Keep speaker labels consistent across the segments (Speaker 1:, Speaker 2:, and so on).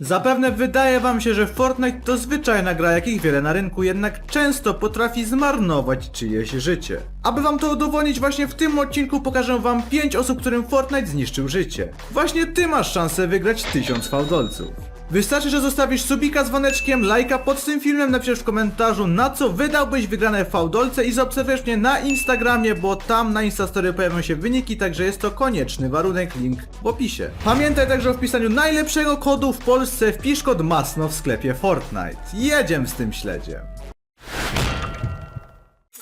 Speaker 1: Zapewne wydaje wam się, że Fortnite to zwyczajna gra jakich wiele na rynku, jednak często potrafi zmarnować czyjeś życie. Aby wam to udowodnić, właśnie w tym odcinku pokażę wam 5 osób, którym Fortnite zniszczył życie. Właśnie ty masz szansę wygrać 1000 fałdolców. Wystarczy, że zostawisz subika z dzwoneczkiem, lajka pod tym filmem, napiszesz w komentarzu na co wydałbyś wygrane fałdolce i zaobserwujesz mnie na Instagramie, bo tam na Instastory pojawią się wyniki, także jest to konieczny warunek, link w opisie. Pamiętaj także o wpisaniu najlepszego kodu w Polsce, wpisz kod MASNO w sklepie Fortnite. Jedziemy z tym śledziem.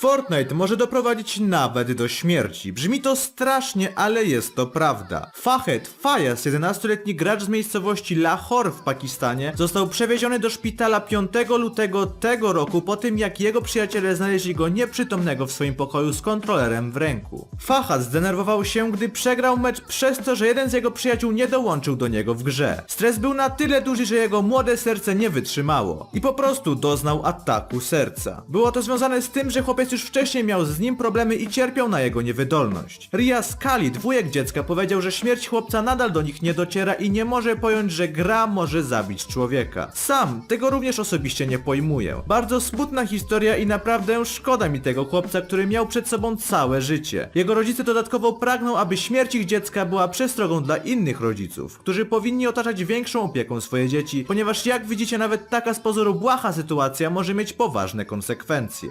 Speaker 1: Fortnite może doprowadzić nawet do śmierci. Brzmi to strasznie, ale jest to prawda. Fahed Fayez, 11-letni gracz z miejscowości Lahore w Pakistanie, został przewieziony do szpitala 5 lutego tego roku po tym jak jego przyjaciele znaleźli go nieprzytomnego w swoim pokoju z kontrolerem w ręku. Fahad zdenerwował się, gdy przegrał mecz przez to, że jeden z jego przyjaciół nie dołączył do niego w grze. Stres był na tyle duży, że jego młode serce nie wytrzymało i po prostu doznał ataku serca. Było to związane z tym, że chłopiec już wcześniej miał z nim problemy i cierpiał na jego niewydolność. Riaz Khalid, wujek dziecka, powiedział, że śmierć chłopca nadal do nich nie dociera i nie może pojąć, że gra może zabić człowieka. Sam tego również osobiście nie pojmuję. Bardzo smutna historia i naprawdę szkoda mi tego chłopca, który miał przed sobą całe życie. Jego rodzice dodatkowo pragną, aby śmierć ich dziecka była przestrogą dla innych rodziców, którzy powinni otaczać większą opieką swoje dzieci, ponieważ jak widzicie nawet taka z pozoru błaha sytuacja może mieć poważne konsekwencje.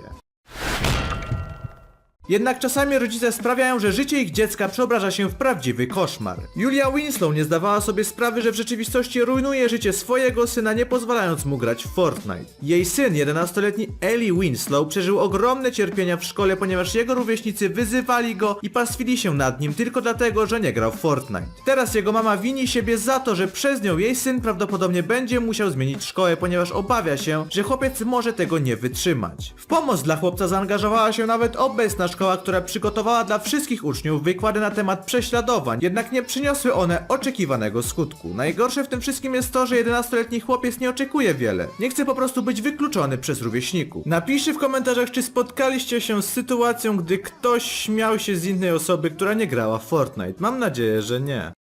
Speaker 1: Jednak czasami rodzice sprawiają, że życie ich dziecka przeobraża się w prawdziwy koszmar. Julia Winslow nie zdawała sobie sprawy, że w rzeczywistości rujnuje życie swojego syna, nie pozwalając mu grać w Fortnite. Jej syn, 11-letni Ellie Winslow, przeżył ogromne cierpienia w szkole, ponieważ jego rówieśnicy wyzywali go i pastwili się nad nim tylko dlatego, że nie grał w Fortnite. Teraz jego mama wini siebie za to, że przez nią jej syn prawdopodobnie będzie musiał zmienić szkołę, ponieważ obawia się, że chłopiec może tego nie wytrzymać. W pomoc dla chłopca zaangażowała się nawet obecna szkoła, która przygotowała dla wszystkich uczniów wykłady na temat prześladowań, jednak nie przyniosły one oczekiwanego skutku. Najgorsze w tym wszystkim jest to, że 11-letni chłopiec nie oczekuje wiele. Nie chce po prostu być wykluczony przez rówieśników. Napiszcie w komentarzach, czy spotkaliście się z sytuacją, gdy ktoś śmiał się z innej osoby, która nie grała w Fortnite. Mam nadzieję, że nie.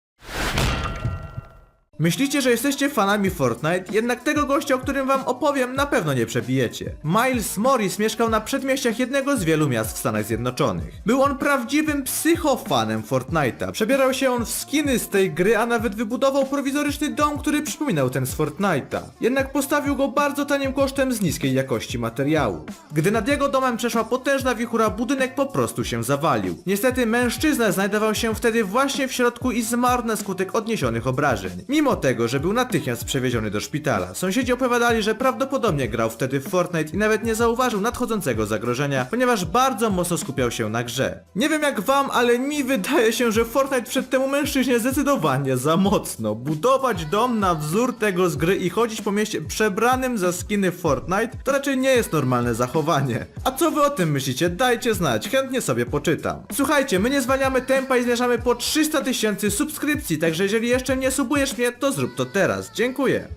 Speaker 1: Myślicie, że jesteście fanami Fortnite, jednak tego gościa, o którym wam opowiem, na pewno nie przebijecie. Miles Morris mieszkał na przedmieściach jednego z wielu miast w Stanach Zjednoczonych. Był on prawdziwym psychofanem Fortnite'a. Przebierał się on w skiny z tej gry, a nawet wybudował prowizoryczny dom, który przypominał ten z Fortnite'a. Jednak postawił go bardzo tanim kosztem z niskiej jakości materiału. Gdy nad jego domem przeszła potężna wichura, budynek po prostu się zawalił. Niestety mężczyzna znajdował się wtedy właśnie w środku i zmarł na skutek odniesionych obrażeń. Mimo tego, że był natychmiast przewieziony do szpitala. Sąsiedzi opowiadali, że prawdopodobnie grał wtedy w Fortnite i nawet nie zauważył nadchodzącego zagrożenia, ponieważ bardzo mocno skupiał się na grze. Nie wiem jak wam, ale mi wydaje się, że Fortnite przed temu mężczyźnie zdecydowanie za mocno. Budować dom na wzór tego z gry i chodzić po mieście przebranym za skiny Fortnite to raczej nie jest normalne zachowanie. A co wy o tym myślicie? Dajcie znać, chętnie sobie poczytam. Słuchajcie, my nie zwalniamy tempa i zmierzamy po 300 tysięcy subskrypcji, także jeżeli jeszcze nie subujesz mnie, to zrób to teraz. Dziękuję.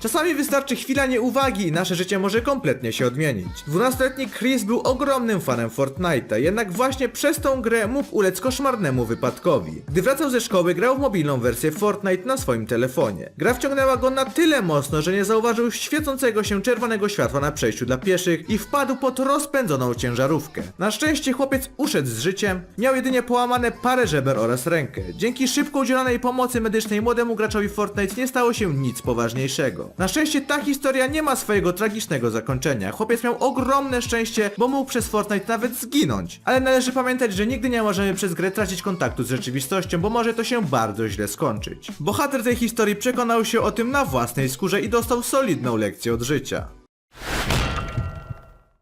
Speaker 1: Czasami wystarczy chwila nieuwagi i nasze życie może kompletnie się odmienić. 12-letni Chris był ogromnym fanem Fortnite'a, jednak właśnie przez tą grę mógł ulec koszmarnemu wypadkowi. Gdy wracał ze szkoły, grał w mobilną wersję Fortnite na swoim telefonie. Gra wciągnęła go na tyle mocno, że nie zauważył świecącego się czerwonego światła na przejściu dla pieszych i wpadł pod rozpędzoną ciężarówkę. Na szczęście chłopiec uszedł z życiem, miał jedynie połamane parę żeber oraz rękę. Dzięki szybko udzielonej pomocy medycznej młodemu graczowi Fortnite nie stało się nic poważniejszego. Na szczęście ta historia nie ma swojego tragicznego zakończenia. Chłopiec miał ogromne szczęście, bo mógł przez Fortnite nawet zginąć. Ale należy pamiętać, że nigdy nie możemy przez grę tracić kontaktu z rzeczywistością, bo może to się bardzo źle skończyć. Bohater tej historii przekonał się o tym na własnej skórze i dostał solidną lekcję od życia.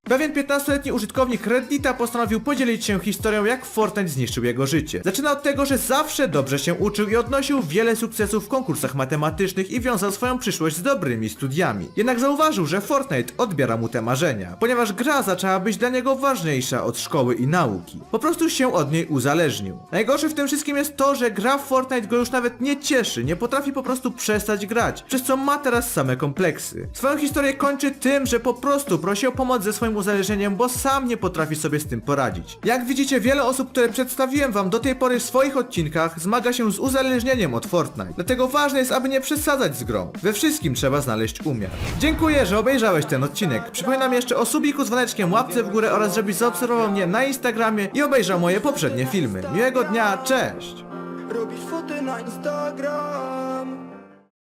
Speaker 1: Pewien 15-letni użytkownik Reddita postanowił podzielić się historią, jak Fortnite zniszczył jego życie. Zaczyna od tego, że zawsze dobrze się uczył i odnosił wiele sukcesów w konkursach matematycznych i wiązał swoją przyszłość z dobrymi studiami. Jednak zauważył, że Fortnite odbiera mu te marzenia, ponieważ gra zaczęła być dla niego ważniejsza od szkoły i nauki. Po prostu się od niej uzależnił. Najgorsze w tym wszystkim jest to, że gra w Fortnite go już nawet nie cieszy, nie potrafi po prostu przestać grać, przez co ma teraz same kompleksy. Swoją historię kończy tym, że po prostu prosi o pomoc ze swoim uzależnieniem, bo sam nie potrafi sobie z tym poradzić. Jak widzicie, wiele osób, które przedstawiłem wam do tej pory w swoich odcinkach, zmaga się z uzależnieniem od Fortnite. Dlatego ważne jest, aby nie przesadzać z grą. We wszystkim trzeba znaleźć umiar. Dziękuję, że obejrzałeś ten odcinek. Przypominam jeszcze o subiku z dzwoneczkiem, łapce w górę oraz żebyś zaobserwował mnie na Instagramie i obejrzał moje poprzednie filmy. Miłego dnia, cześć!
Speaker 2: Robisz na Instagram